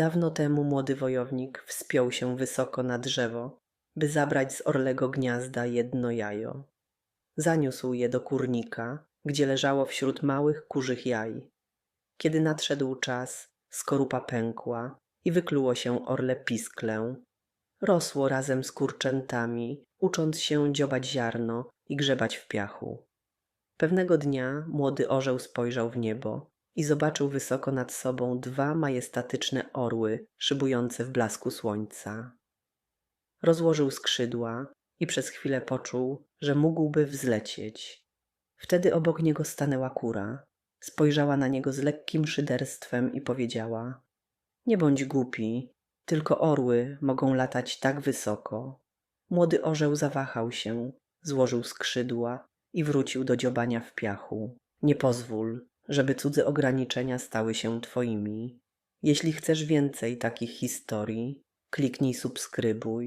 Dawno temu młody wojownik wspiął się wysoko na drzewo, by zabrać z orlego gniazda jedno jajo. Zaniósł je do kurnika, gdzie leżało wśród małych kurzych jaj. Kiedy nadszedł czas, skorupa pękła i wykluło się orle pisklę. Rosło razem z kurczętami, ucząc się dziobać ziarno i grzebać w piachu. Pewnego dnia młody orzeł spojrzał w niebo i zobaczył wysoko nad sobą dwa majestatyczne orły szybujące w blasku słońca. Rozłożył skrzydła i przez chwilę poczuł, że mógłby wzlecieć. Wtedy obok niego stanęła kura. Spojrzała na niego z lekkim szyderstwem i powiedziała: Nie bądź głupi, tylko orły mogą latać tak wysoko. Młody orzeł zawahał się, złożył skrzydła i wrócił do dziobania w piachu. Nie pozwól, żeby cudze ograniczenia stały się twoimi. Jeśli chcesz więcej takich historii, kliknij subskrybuj